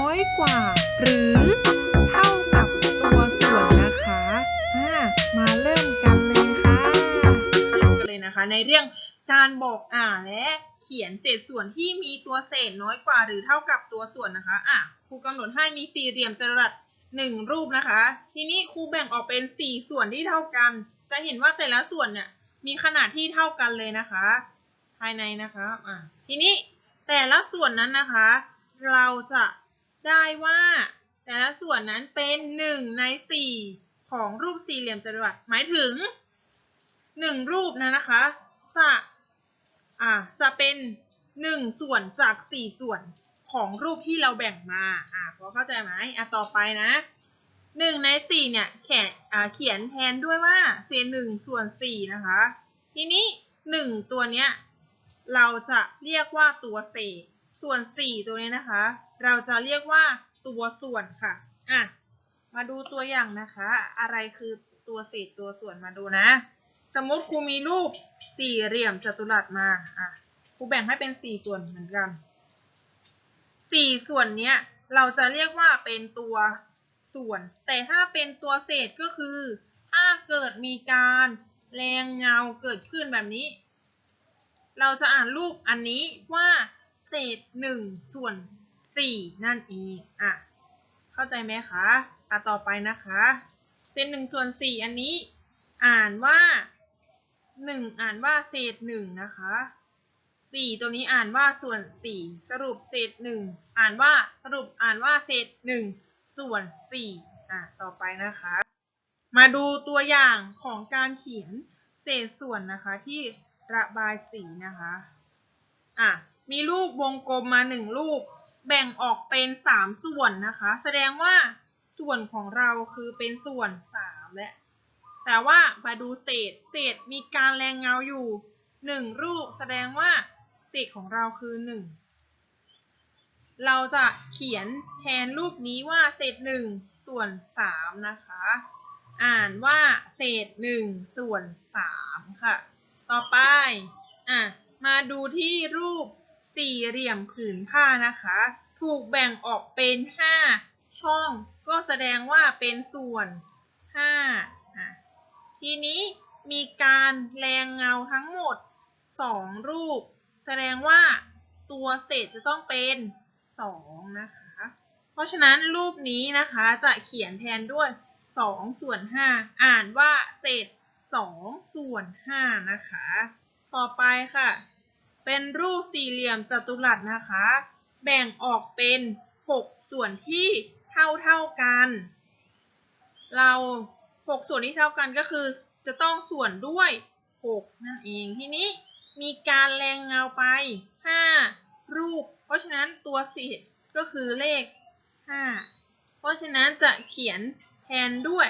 ้อยกว่า หรือเท่ากับตัวส่วนนะคะะมาเริ่มกันเลยค่ะเริ่มกันเลยนะคะ ในเรื่องการบอกอ่าและเขียนเศษส่วนที่มีตัวเศษน้อยกว่า หรือเท่ากับตัวส่วนนะคะอะครูกำหนดให้มีสี่เหลี่ยมจัตุรัสหนึ่งรูปนะคะ ทีนี้ครูแบ่งออกเป็นสี่ส่วนที่เท่ากัน จะเห็นว่าแต่ละส่วนเนี่ยมีขนาดที่เท่ากันเลยนะคะ ภายในนะคะอะทีนี้แต่ละส่วนนั้นนะคะ เราจะ ได้ว่า แต่ละส่วนนั้นเป็นหนึ่งในสี่ของรูปสี่เหลี่ยมจัตุรัสหมายถึงหนึ่งรูปนะนะคะ จะอ่าจะเป็นหนึ่งส่วนจากสี่ส่วนของรูปที่เราแบ่งมาอ่าพอเข้าใจไหมอะต่อไปนะหนึ่งในสี่เนี่ยแขอ่าเขียนแทนด้วยว่าเศษหนึ่งส่วนสี่นะคะ ทีนี้หนึ่งตัวเนี้ยเราจะเรียกว่าตัวเศษ ส่วนสี่ตัวนี้นะคะ เราจะเรียกว่าตัวส่วนค่ะอะ มาดูตัวอย่างนะคะ อะไรคือตัวเศษตัวส่วนมาดูนะ สมมติครูมีรูปสี่เหลี่ยมจัตุรัสมาอะครูแบ่งให้เป็นสี่ส่วนเหมือนกันสี่ส่วนเนี้ยเราจะเรียกว่าเป็นตัวส่วน แต่ถ้าเป็นตัวเศษก็คือ ถ้าเกิดมีการแรงเงาเกิดขึ้นแบบนี้ เราจะอ่านรูปอันนี้ว่า เศษหนึ่งส่วนสี่นั่นเองอะเข้าใจไหมคะอะต่อไปนะคะ เศษหนึ่งส่วนสี่อันนี้ อ่านว่าหนึ่งอ่านว่าเศษหนึ่งนะคะสี่ตัวนี้อ่านว่าส่วนสี่สรุปเศษหนึ่งอ่านว่าสรุปอ่านว่าเศษหนึ่งส่วนสี่อะต่อไปนะคะ มาดูตัวอย่างของการเขียนเศษส่วนนะคะที่ระบายสีนะคะอะ มีรูปวงกลมมาหนึ่งรูป แบ่งออกเป็นสามส่วนนะคะ แสดงว่าส่วนของเราคือเป็นส่วนสามและ แต่ว่ามาดูเศษ เศษมีการแรงเงาอยู่หนึ่งรูป แสดงว่าเศษของเราคือหนึ่งเราจะเขียนแทนรูปนี้ว่าเศษหนึ่งส่วนสามนะคะ อ่านว่าเศษหนึ่งส่วนสามค่ะ ต่อไป อะ มาดูที่รูป สี่เหลี่ยมผืนผ้านะคะ ถูกแบ่งออกเป็นห้าช่อง ก็แสดงว่าเป็นส่วนห้าทีนี้มีการแรงเงาทั้งหมดสองรูป แสดงว่าตัวเศษจะต้องเป็นสองนะคะ เพราะฉะนั้นรูปนี้นะคะจะเขียนแทนด้วยสองส่วนห้าอ่านว่าเศษสองส่วนห้านะคะ ต่อไปค่ะ เป็นรูปสี่เหลี่ยมจัตุรัสนะคะ แบ่งออกเป็นหกส่วนที่เท่าเท่ากัน เราหกส่วนที่เท่ากันก็คือจะต้องส่วนด้วยหกนั่นเอง ทีนี้มีการแรงเงาไปห้ารูป เพราะฉะนั้นตัวเศษก็คือเลขห้าเพราะฉะนั้นจะเขียนแทนด้วย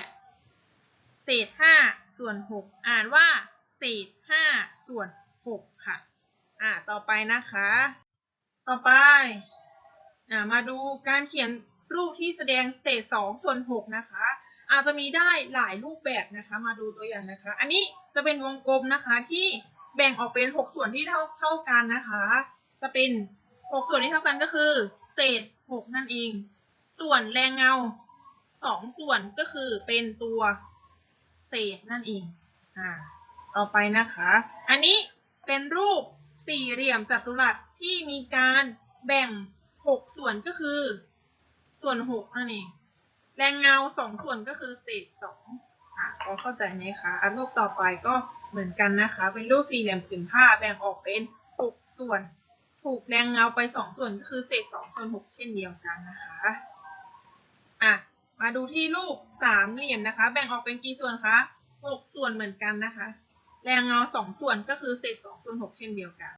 เศษห้าส่วนหกอ่านว่า เศษห้าส่วนหกค่ะ อ่าต่อไปนะคะ ต่อไปอ่ามาดูการเขียนรูปที่แสดงเศษสองส่วนหกนะคะ อาจจะมีได้หลายรูปแบบนะคะ มาดูตัวอย่างนะคะ อันนี้จะเป็นวงกลมนะคะที่แบ่งออกเป็นหกส่วนที่เท่าเท่ากันนะคะ จะเป็นหกส่วนที่เท่ากันก็คือ เศษหกนั่นเอง ส่วนแรงเงาสองส่วนก็คือเป็นตัวเศษนั่นเองอ่าต่อไปนะคะ อันนี้เป็นรูป สี่เหลี่ยมจัตุรัสที่มีการแบ่งหกส่วนก็คือ ส่วนหกนั่นเองแรงเงาสองส่วนก็คือเศษสองอะพอเข้าใจไหมคะอันรูปต่อไปก็เหมือนกันนะคะ เป็นรูปสี่เหลี่ยมผืนผ้าแบ่งออกเป็นหกส่วน ถูกแรงเงาไปสองส่วนก็คือเศษสองส่วนหกเช่นเดียวกันนะคะอะมาดูที่รูปสามเหลี่ยมนะคะ แบ่งออกเป็นกี่ส่วนคะหกส่วนเหมือนกันนะคะ แรงเงาสองส่วนก็คือเศษสองส่วนหกเช่นเดียวกัน